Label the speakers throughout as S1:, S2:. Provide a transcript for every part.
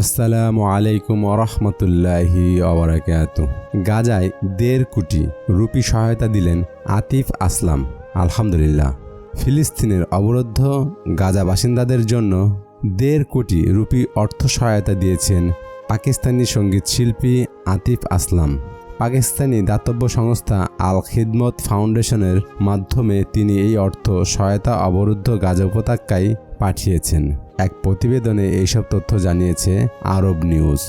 S1: আসসালামু আলাইকুম ওরহমতুল্লাহি অবরাকাত গাজায় দেড় কোটি রুপি সহায়তা দিলেন আতিফ আসলাম, আলহামদুলিল্লাহ। ফিলিস্তিনের অবরুদ্ধ গাজা বাসিন্দাদের জন্য দেড় কোটি রুপি অর্থ সহায়তা দিয়েছেন পাকিস্তানি সংগীত শিল্পী আতিফ আসলাম। পাকিস্তানি দাতব্য সংস্থা আল খিদমত ফাউন্ডেশনের মাধ্যমে তিনি এই অর্থ সহায়তা অবরুদ্ধ গাজা উপত্যকায় পাঠিয়েছেন। এক প্রতিবেদনে এইসব তথ্য জানিয়েছে আরব নিউজ।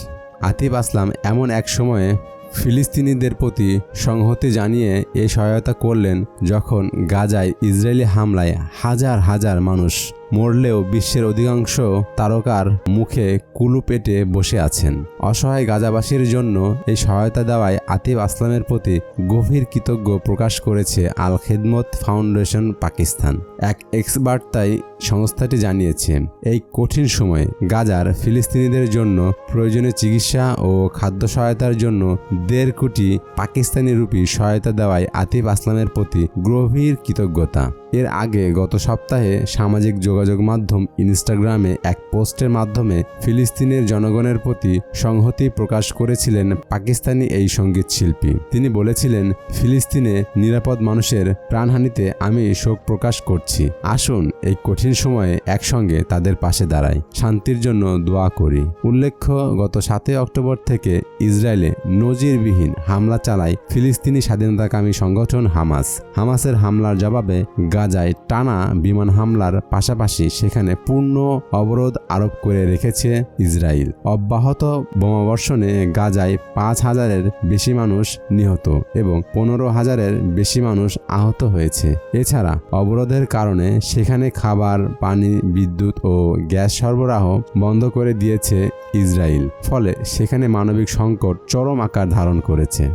S1: আতিফ আসলাম এমন এক সময়ে ফিলিস্তিনিদের প্রতি সংহতি জানিয়ে এ সহায়তা করলেন যখন গাজায় ইসরায়েলি হামলায় হাজার হাজার মানুষ মরলেও বিশ্বের অধিকাংশ তারকার মুখে কুলু পেটে বসে আছেন। অসহায় গাজাবাসীর জন্য এই সহায়তা দেওয়ায় আতিফ আসলামের প্রতি গভীর কৃতজ্ঞ প্রকাশ করেছে আল খেদমত ফাউন্ডেশন পাকিস্তান। এক এক্স বার্তায় সংস্থাটি জানিয়েছে, এই কঠিন সময়ে গাজার ফিলিস্তিনিদের জন্য প্রয়োজনীয় চিকিৎসা ও খাদ্য সহায়তার জন্য দেড় কোটি পাকিস্তানি রুপি সহায়তা দেওয়ায় আতিফ আসলামের প্রতি গভীর কৃতজ্ঞতা। এর আগে গত সপ্তাহে সামাজিক যোগাযোগ মাধ্যম ইনস্টাগ্রামে এক পোস্টের মাধ্যমে ফিলিস্তিনের জনগণের প্রতি সংহতি প্রকাশ করেছিলেন পাকিস্তানি এই সংগীত শিল্পী। তিনি বলেছিলেন, ফিলিস্তিনে নিরাপদ মানুষের প্রাণহানিতে আমি শোক প্রকাশ করছি। আসুন এই কঠিন সময়ে একসঙ্গে তাদের পাশে দাঁড়াই। শান্তির জন্য দোয়া করি। উল্লেখ্য, গত সাতই অক্টোবর থেকে ইসরায়েলে নজিরবিহীন হামলা চালায় ফিলিস্তিনি স্বাধীনতাকামী সংগঠন হামাস। হামাসের হামলার জবাবে গাজায় টানা বিমান হামলার পাশাপাশি সেখানে পূর্ণ অবরোধ আরোপ করে রেখেছে ইসরায়েল। অব্যাহত বোমাবর্ষণে গাজায় পাঁচ হাজারের বেশি মানুষ নিহত এবং পনেরো হাজারের বেশি মানুষ আহত হয়েছে। এছাড়া অবরোধের কারণে সেখানে খাবার, পানি, বিদ্যুৎ ও গ্যাস সরবরাহ বন্ধ করে দিয়েছে ইসরায়েল, ফলে সেখানে মানবিক সংকট চরম আকার ধারণ করেছে।